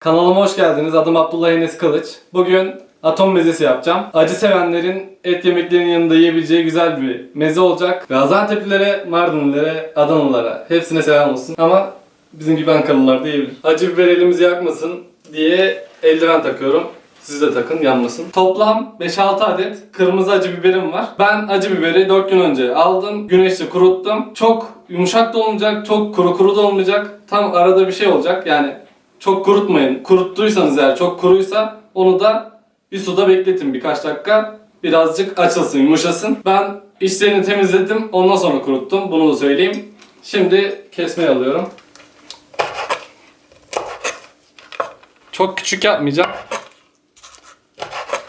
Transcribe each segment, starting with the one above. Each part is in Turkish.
Kanalıma hoş geldiniz. Adım Abdullah Enes Kılıç. Bugün atom mezesi yapacağım. Acı sevenlerin et yemeklerinin yanında yiyebileceği güzel bir meze olacak. Gaziantep'lilere, Mardinlilere, Adanalılara hepsine selam olsun. Ama bizim gibi Ankaralılar da yiyebilir. Acı biber elimizi yakmasın diye eldiven takıyorum. Siz de takın yanmasın. Toplam 5-6 adet kırmızı acı biberim var. Ben acı biberi 4 gün önce aldım. Güneşte kuruttum. Çok yumuşak da olmayacak, çok kuru kuru da olmayacak. Tam arada bir şey olacak. Yani çok kurutmayın. Kuruttuysanız eğer çok kuruysa onu da bir suda bekletin birkaç dakika. Birazcık açılsın, yumuşasın. Ben içlerini temizledim. Ondan sonra kuruttum. Bunu da söyleyeyim. Şimdi kesmeye alıyorum. Çok küçük yapmayacağım.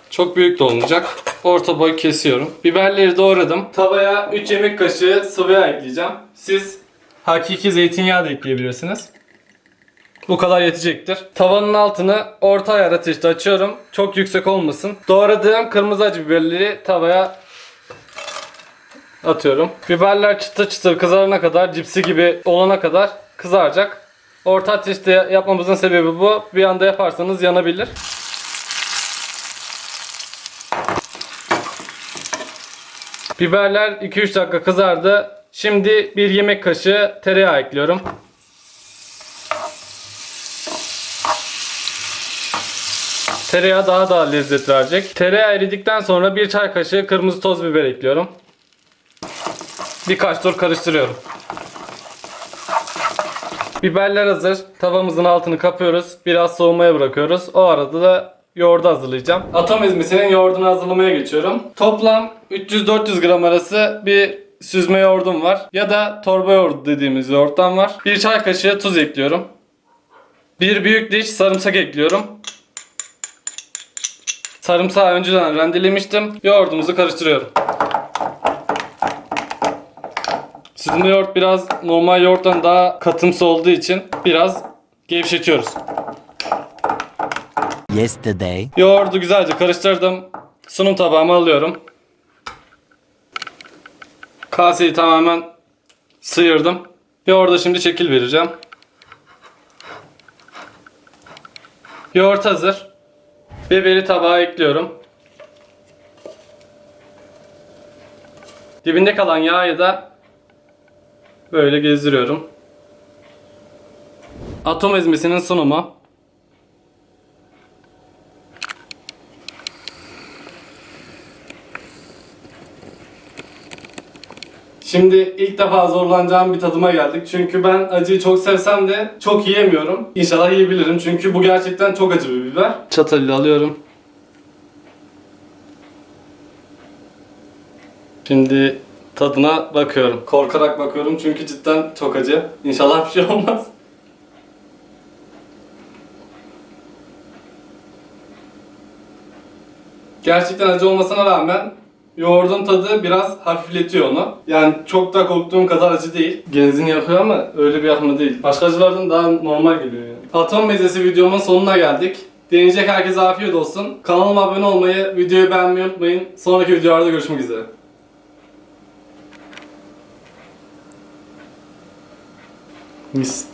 Çok büyük de olmayacak. Orta boy kesiyorum. Biberleri doğradım. Tavaya 3 yemek kaşığı sıvı yağ ekleyeceğim. Siz hakiki zeytinyağı da ekleyebilirsiniz. Bu kadar yetecektir. Tavanın altını orta ayar ateşte açıyorum. Çok yüksek olmasın. Doğradığım kırmızı acı biberleri tavaya atıyorum. Biberler çıtır çıtır kızarana kadar, cipsi gibi olana kadar kızaracak. Orta ateşte yapmamızın sebebi bu. Bir anda yaparsanız yanabilir. Biberler 2-3 dakika kızardı. Şimdi bir yemek kaşığı tereyağı ekliyorum. Tereyağı daha da lezzet verecek. Tereyağı eridikten sonra bir çay kaşığı kırmızı toz biber ekliyorum. Birkaç tur karıştırıyorum. Biberler hazır. Tavamızın altını kapıyoruz. Biraz soğumaya bırakıyoruz. O arada da yoğurdu hazırlayacağım. Atom ezmesinin yoğurdunu hazırlamaya geçiyorum. Toplam 300-400 gram arası bir süzme yoğurdum var. Ya da torba yoğurdu dediğimiz yoğurttan var. Bir çay kaşığı tuz ekliyorum. Bir büyük diş sarımsak ekliyorum. Sarımsağı önceden rendelemiştim. Yoğurdumuzu karıştırıyorum. Süzme yoğurt biraz normal yoğurttan daha katımsı olduğu için biraz gevşetiyoruz. Yesterday. Yoğurdu güzelce karıştırdım. Sunum tabağıma alıyorum. Kaseyi tamamen sıyırdım. Yoğurda şimdi şekil vereceğim. Yoğurt hazır. Biberi tabağa ekliyorum. Dibinde kalan yağı da böyle gezdiriyorum. Atom ezmesinin sunumu. Şimdi ilk defa zorlanacağım bir tadıma geldik. Çünkü ben acıyı çok sevsem de çok yiyemiyorum. İnşallah yiyebilirim. Çünkü bu gerçekten çok acı bir biber. Çatalıyla alıyorum. Şimdi tadına bakıyorum. Korkarak bakıyorum çünkü cidden çok acı. İnşallah bir şey olmaz. Gerçekten acı olmasına rağmen yoğurdun tadı biraz hafifletiyor onu. Yani çok da korktuğum kadar acı değil. Genzini yakıyor ama öyle bir yakma değil. Başka acılardan daha normal geliyor yani. Atom mezesi videomun sonuna geldik. Deneyecek herkese afiyet olsun. Kanalıma abone olmayı, videoyu beğenmeyi unutmayın. Sonraki videolarda görüşmek üzere. Mis.